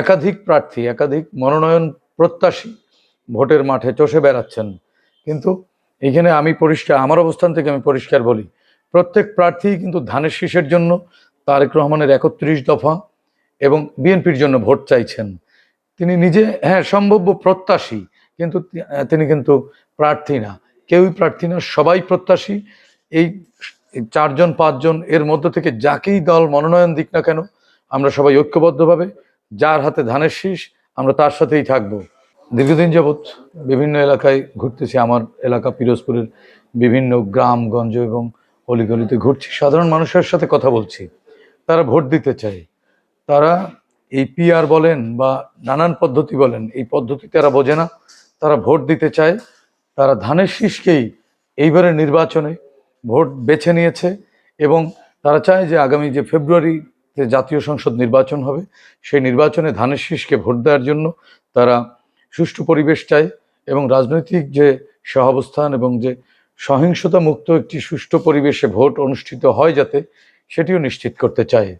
একাধিক প্রার্থী, একাধিক মনোনয়ন প্রত্যাশী ভোটের মাঠে চষে বেড়াচ্ছেন। কিন্তু এখানে আমি পরিষ্কার, আমার অবস্থান থেকে আমি পরিষ্কার বলি, প্রত্যেক প্রার্থী কিন্তু ধানের শীষের জন্য তারেক রহমানের একত্রিশ দফা এবং বিএনপির জন্য ভোট চাইছেন। তিনি নিজে হ্যাঁ সম্ভাব্য প্রত্যাশী, কিন্তু তিনি কিন্তু প্রার্থী না। কেউই প্রার্থী না, সবাই প্রত্যাশী। এই চারজন, পাঁচজন, এর মধ্য থেকে যাকেই দল মনোনয়ন দিক না কেন, আমরা সবাই ঐক্যবদ্ধভাবে যার হাতে ধানের শীষ, আমরা তার সাথেই থাকব। দীর্ঘদিন যাবৎ বিভিন্ন এলাকায় ঘুরতেছি। আমার এলাকা পিরোজপুরের বিভিন্ন গ্রামগঞ্জ এবং অলিগলিতে ঘুরছি। সাধারণ মানুষের সাথে কথা বলছি। তারা ভোট দিতে চায়। তারা এই পিআর বলেন বা নানান পদ্ধতি বলেন, এই পদ্ধতি তারা বোঝে না। তারা ভোট দিতে চায়। তারা ধানের শীষকেই এইবারের নির্বাচনে ভোট বেছে নিয়েছে এবং তারা চায় যে আগামী যে ফেব্রুয়ারিতে জাতীয় সংসদ নির্বাচন হবে, সেই নির্বাচনে ধানের শীষকে ভোট দেওয়ার জন্য তারা সুষ্ঠু পরিবেশ চায় এবং রাজনৈতিক যে সহাবস্থান এবং যে সহিংসতা মুক্ত একটি সুষ্ঠু পরিবেশে ভোট অনুষ্ঠিত হয় যাতে, সেটিও নিশ্চিত করতে চায়।